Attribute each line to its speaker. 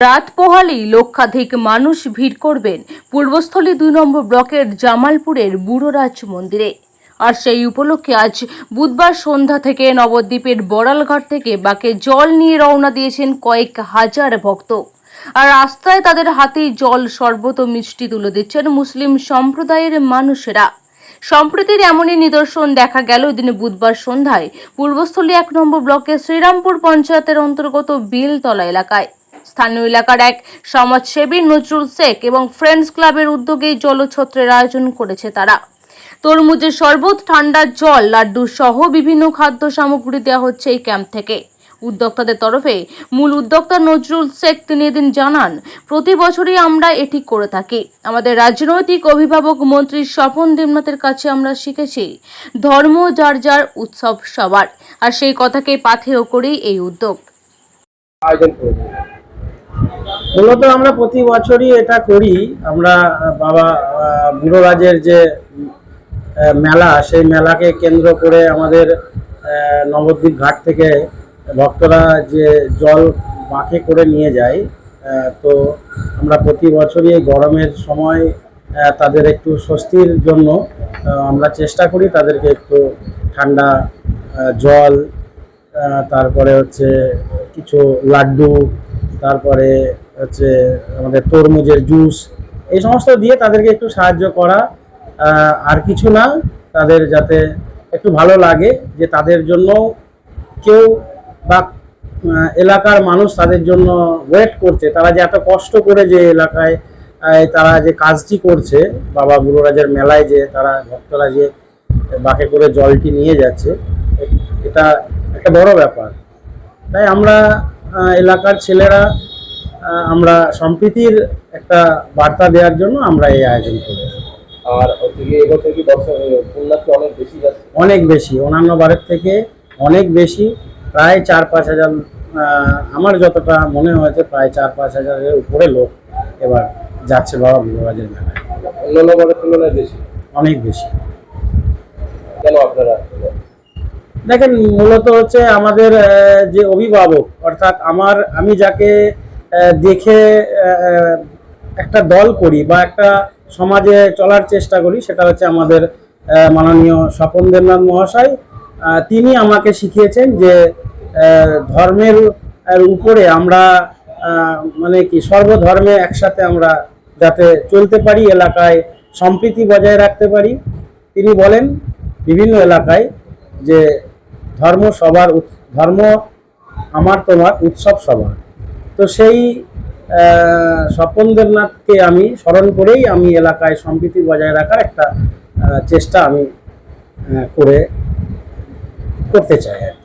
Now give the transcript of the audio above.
Speaker 1: রাত পোহালেই লক্ষাধিক মানুষ ভিড় করবেন পূর্বস্থলী দুই নম্বর ব্লকের জামালপুরের বুড়োরাজ মন্দিরে। আর সেই উপলক্ষে আজ বুধবার সন্ধ্যা থেকে নবদ্বীপের বড়ালঘাট থেকে বাকে জল নিয়ে রওনা দিয়েছেন কয়েক হাজার ভক্ত। আর রাস্তায় তাদের হাতেই জল সর্বত মিষ্টি তুলে দিচ্ছেন মুসলিম সম্প্রদায়ের মানুষেরা। সম্প্রতির এমনই নিদর্শন দেখা গেল দিন বুধবার সন্ধ্যায় পূর্বস্থলী এক নম্বর ব্লকের শ্রীরামপুর পঞ্চায়েতের অন্তর্গত বিলতলা এলাকায়। স্থানীয় এলাকার এক সমাজসেবী নজরুল শেখ এবং ফ্রেন্ডস ক্লাবের উদ্যোগে এই জলছত্রের আয়োজন করেছে তারা। তরমুজের শরবত ঠান্ডা জল, লাড্ডু সহ বিভিন্ন খাদ্য সামগ্রী দেওয়া হচ্ছে এই ক্যাম্প থেকে। উদ্যোক্তাদের তরফে মূল উদ্যোক্তা নজরুল শেখ তিনি এদিন জানান, প্রতি বছরই আমরা এটি করে থাকি। আমাদের রাজনৈতিক অভিভাবক মন্ত্রী স্বপন দেবনাথের কাছে আমরা শিখেছি, ধর্ম যার যার উৎসব সবার। আর সেই কথাকে পাথেয় করেই এই উদ্যোগ।
Speaker 2: মূলত আমরা প্রতি বছরই এটা করি। আমরা বাবা বুড়োরাজের যে মেলা, সেই মেলাকে কেন্দ্র করে আমাদের নবদ্বীপ ঘাট থেকে ভক্তরা যে জল বাঁকে করে নিয়ে যায় তো আমরা প্রতি বছরই এই গরমের সময় তাদের একটু স্বস্তির জন্য আমরা চেষ্টা করি তাদেরকে একটু ঠান্ডা জল তারপরে হচ্ছে কিছু লাড্ডু তারপরে হচ্ছে আমাদের তরমুজের জুস এই সমস্ত দিয়ে তাদেরকে একটু সাহায্য করা আর কিছু না, তাদের যাতে একটু ভালো লাগে, যে তাদের জন্য কেউ বা এলাকার মানুষ তাদের জন্য ওয়েট করছে, তারা যে এত কষ্ট করে যে এলাকায় তারা যে কাজটি করছে, বাবা বুড়োরাজের মেলায় যে তারা ভক্তরা যে বাঁকে করে জলটি নিয়ে যাচ্ছে, এটা একটা বড় ব্যাপার। তাই আমরা এলাকার ছেলেরা আমরা সম্প্রীতির একটা বার্তা দেওয়ার জন্য আমরা এই আয়োজন করেছি
Speaker 3: আর এবছর কি দর্শক অনেক বেশি
Speaker 2: অনেক বেশি অন্যান্য বারের থেকে অনেক বেশি প্রায় চার পাঁচ হাজার আমার যতটা মনে হয়েছে প্রায় চার পাঁচ হাজারের উপরে লোক এবার যাচ্ছে বাবা বিভাগের মেলায়।
Speaker 3: অন্যান্য বারের তুলনায় বেশি?
Speaker 2: অনেক বেশি।
Speaker 3: কেন আপনারা?
Speaker 2: দেখেন, মূলত হচ্ছে আমাদের যে অভিভাবক, অর্থাৎ আমার, আমি যাকে দেখে একটা দল করি বা একটা সমাজে চলার চেষ্টা করি, সেটা হচ্ছে আমাদের মাননীয় স্বপন দেবনাথ মহাশয়। তিনি আমাকে শিখিয়েছেন যে ধর্মের উপরে আমরা মানে কি, সর্বধর্মে একসাথে আমরা যাতে চলতে পারি, এলাকায় সম্প্রীতি বজায় রাখতে পারি। তিনি বলেন বিভিন্ন এলাকায় যে ধর্ম সবার ধর্ম আমার তোমার উৎসব সবার তো সেই স্বপন আমি স্মরণ করেই আমি এলাকায় সম্প্রীতি বজায় রাখার একটা চেষ্টা আমি করে, করতে চাই আর।